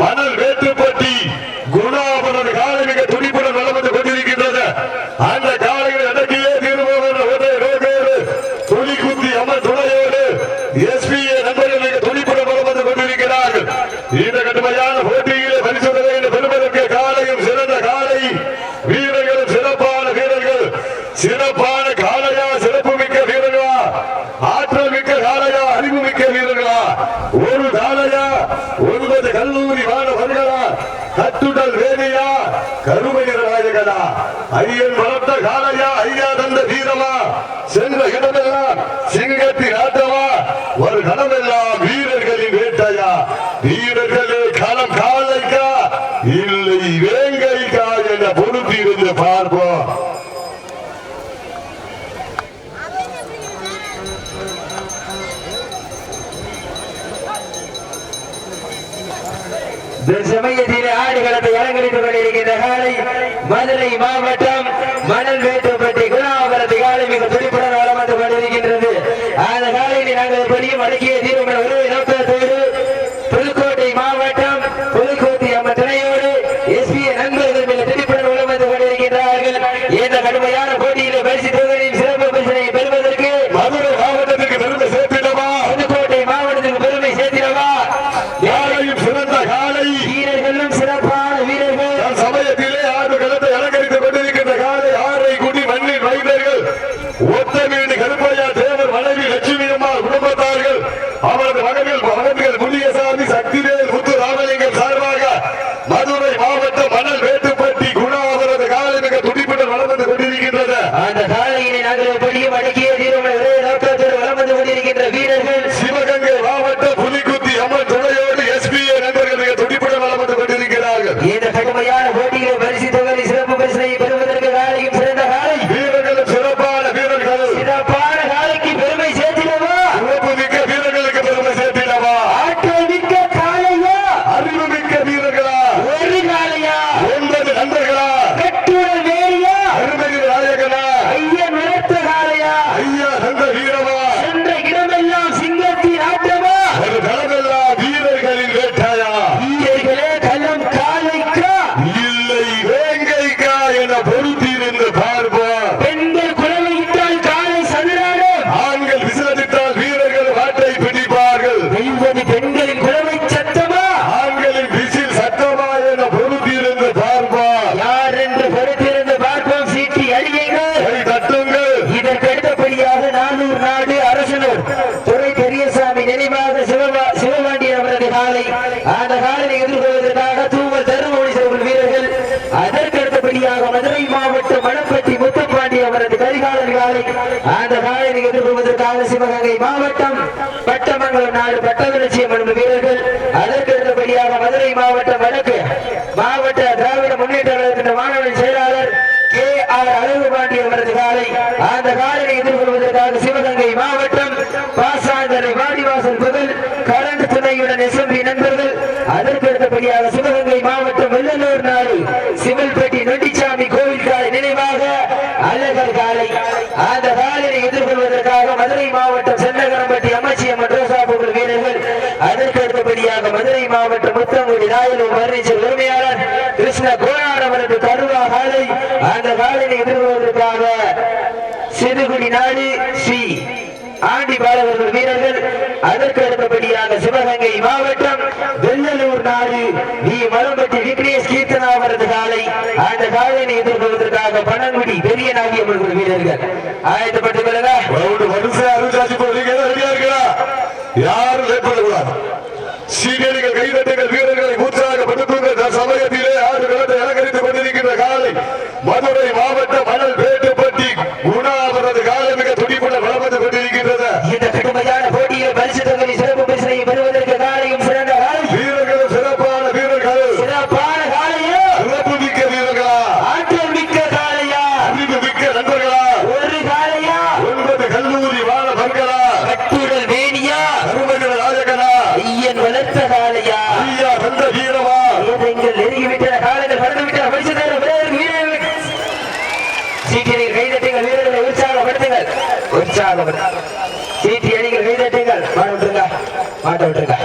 மணல் வேற்றுப்பட்டி குணா அவரது காலை மிக துடிப்புடன் வளம் வந்து கொண்டிருக்கின்றது. அந்த காலையில் அடக்கியே தீர்மானம் ஒரே ரோகோடு துணி குத்தி அம்மன் துணையோடு எஸ்பிஏ நண்பர்கள் மிக துடிப்புடன் வளம் வந்து கொண்டிருக்கிறார்கள். இந்த கடுமையான போட்டியிலே பரிசுத்தலையில் பெறுவதற்கு காலையும் சிறந்த காலை வீரர்களும் சிறப்பான வீரர்கள். சிறப்பான காலையா சிறப்பு மிக்க வீரர்களா? ஆற்றல் மிக்க காலையா அறிவு மிக்க வீரர்களா? ஒரு காலையா ஒன்பது கல்லூரி மாணவர்களா கட்டுடல் வேணியா கருமையர் நாயகனா ஐயன் வளர்த்த காலையா ஐயா தந்த வீரமா? சென்ற இடமெல்லாம் சிங்கத்தின் ஆட்டமா ஒரு களமெல்லாம் வீரர்களின் வேட்டையா? வீரர்களே களம் காலைக்கா? இல்லை வேங்கைக்கா என பொறுத்திருந்து பார்ப்போம். சமயத்திலே ஆடுகளத்தை அலங்கரித்துக் கொண்டிருக்கின்ற காலை மதுரை மாவட்டம் மணல் வேட்டுப்பட்டி குணாபுரத்தை காலை மிக துடிப்புடன் வளம் வந்து கொண்டிருக்கின்றது. அந்த காலையில் நாங்கள் பெரிய அடக்கிய தீர்வு ஒரு நோக்கத்தோடு புதுக்கோட்டை மாவட்டம் புதுக்கோட்டை அம்மன் துணையோடு எஸ்பி நண்பர்கள் மிக துடிப்புடன் வளம் வந்து கொண்டிருக்கின்றார்கள் இந்த கடுமையான போட்டியிலே பரிசு தொகையின் சிறப்பு பரிசனை பெறுவதற்கு மதுரை மாவட்டத்துக்கு பெருமை சேர்த்திடவா புதுக்கோட்டை மாவட்டத்துக்கு பெருமை சேர்த்திடவா யாரையும் சிறந்த காலை வீரர்களும் சிறப்பான வீரர்கள் தன் சமயத்திலே ஆண்டு களத்தை அலங்கரித்துக் கொண்டிருக்கின்ற காலை ஆரை குடி மண்ணின் வைத்தர்கள் ஒத்த வீடு கருப்பையா தேவர் மனைவி லட்சுமி அம்மா குடும்பத்தார்கள் அவரது மகன்கள் மகன்கள் முனியசாமி சக்திவேல் முத்து ராமலிங்கம் சார்பாக மதுரை மாவட்டம் மணல் வேட்டுப்பட்டி குணா அவரது காலை மிக துடிப்புடன் வளர்ந்து கொண்டிருக்கின்றது அந்த சாலையினை நாங்கள் படியும் அடக்கிய தீர்வு ஒரே நோக்கத்தோடு வலம் வந்து கொண்டிருக்கின்ற வீரர்கள் சிவகங்கை மாவட்டம் புலிக்குத்தி அம்மன் துணையோடு எஸ்பிஏ நண்பர்கள் மிக துடிப்புடன் வளர்ந்து கொண்டிருக்கிறார்கள் இந்த கடுமையான போட்டியில் பரிசு தொகை சிறப்பு பரிசனை பெறுவதற்கு காலையும் சிறந்த காலை வீரர்களும் சிறப்பான வீரர்கள் சிறப்பான காலைக்கு பெருமை சேர்த்திடவா சிறப்பு மிக்க வீரர்களுக்கு பெருமை சேர்த்திடவா ஆற்றல் மிக்க காலையா அறிவு மிக்க வீரர்களா ஒரு காலையா ஒன்பது நண்பர்களா கட்டுடல் வேறியா அருமையில் நாயகனா ஐயன் வளர்த்த காலையா ஐயா தந்த வீரமா சென்ற இடமெல்லாம் சிங்கத்தின் ஆட்டமா ஒரு களமெல்லாம் வீரர்களின் வேட்டாயா வீரர்களே களம் காலைக்கா இல்லை வேங்கைக்கா என பொறுத்திருந்து பார்ப்போம் பெண்கள் குழந்தையிட்டால் காலை சதுராடும் ஆண்கள் விசிலடித்தால் வீரர்கள் வாட்டை பிடிப்பார்கள் வெல்வது பெண்களின் குழந்தை சத்தமா ஆண்களின் விசில் சத்தமா என பொறுத்திருந்து பார்ப்போம் யார் என்று பொறுத்திருந்து பார்ப்போம் சீட்டி அழியுங்கள் கை தட்டுங்கள் இதற்கு அடுத்தபடியாக நானூர் நாடு அரசனூர் துறை பெரியசாமி நினைவாக சிவபா சிவபாண்டியன் அவரது காலை. அந்த காலையை எதிர்கொள்வதற்காக தூவல் தருமொழி செல்வன் வீரர்கள் அதற்கடுத்தபடியாக மதுரை மாவட்டம் மணப்பட்டி முத்துப்பாண்டி அவரது கரிகாலர் காலை. அந்த காலையை எதிர்கொள்வதற்காக சிவகங்கை மாவட்டம் பட்டமங்கலம் நாடு பட்டவலட்சியம் என்ற வீரர்கள் அதற்கடுத்தபடியாக மதுரை மாவட்டம் வடக்கு மாவட்ட திராவிட முன்னேற்ற கழகத்தின் மாணவன் செயலாளர் கே ஆர் அழகுபாண்டி அவரது காலை அந்த காலையை எதிர்கொள்வதற்காக சிவகங்கை மாவட்டம் பாசாந்தரை வாடிவாசல் புகழ் கரண்ட் துணையுடன் எஸ்எம்பி நண்பர்கள் அதற்கு அடுத்தபடியாக சிவகங்கை மாவட்டம் வெள்ளலூர் நாடு சிவல்பட்டி நொண்டிச்சாமி கோவில் காலை நினைவாக அழகர் காலை அந்த காலையை எதிர்கொள்வதற்காக மதுரை மாவட்டம் சென்னகரம்பட்டி அமைச்சியம் ரோசா வீரர்கள் அதற்கு அடுத்தபடியாக மதுரை மாவட்டம் முத்தங்குடி ராயலூர் பர்னிச்சர் உரிமையாளர் கிருஷ்ண கோனார் அவரது கருவா காலை அந்த காலையை எதிர்கொள்வதற்காக சிறுகுடி நாடு ஸ்ரீ ஆண்டி பாலவர்கள் வீரர்கள் அதற்கு அடுத்தபடியாக சிவகங்கை மாவட்டம் வெள்ளலூர் நாடு வி மலம்பட்டி விக்னேஷ் அந்த எதிர்கொள்வதற்காக பனங்குடி பெரிய நாகியம்மன் வீரர்கள். ஆயத்தப்பட்டுக் கொள்ளுங்க ஒரு வரிசை அருங்காட்சி போறீங்க ரெடியா இருக்கிறா யாரும் லேட் பண்ணக்கூடாது சீனியர்கள் கைதட்டுங்கள் வீரர்களை உற்சாகப்படுத்துங்கள் தன் சமயத்திலே ஆறு களத்தை அலங்கரித்துக் கொண்டிருக்கின்ற காலை மதுரை மாவட்டம் மணல் பேட்டுப்பட்டி குணா அவரது காலை மிக துடிப்புடன் வளர்ந்து கொண்டிருக்கின்றது இந்த கடுமையான போட்டியில் பரிசு தொகை சிறப்பு பரிசனை பெறுவதற்கு காலையும் சிறந்த காலை வீரர்களும் சிறப்பான வீரர்கள் சிறப்பான காலையோ சிறப்பு மிக்க வீரர்களா ஆற்றல் மிக்க காலையா அறிவு மிக்க நண்பர்களா ஒரு காலையா ஒன்பது கல்லூரி மாணவர்களா கட்டுடல் வேணியா அருமைகள் நாயகனா ஐயன் வளர்த்த காலையா ஐயா தந்த வீரமா ஏதெங்கள் நெருங்கிவிட்ட காலைகள் பறந்துவிட்ட பரிசு தர வீரர்கள் வீரர்கள் சீட்டியை கைதட்டுங்கள் வீரர்களை உற்சாகப்படுத்துங்கள் உற்சாகப்படுத்த சீட்டி அடிகள் கைதட்டுங்கள் மாட்ட விட்டுருங்க. மாட்ட விட்டுருங்க.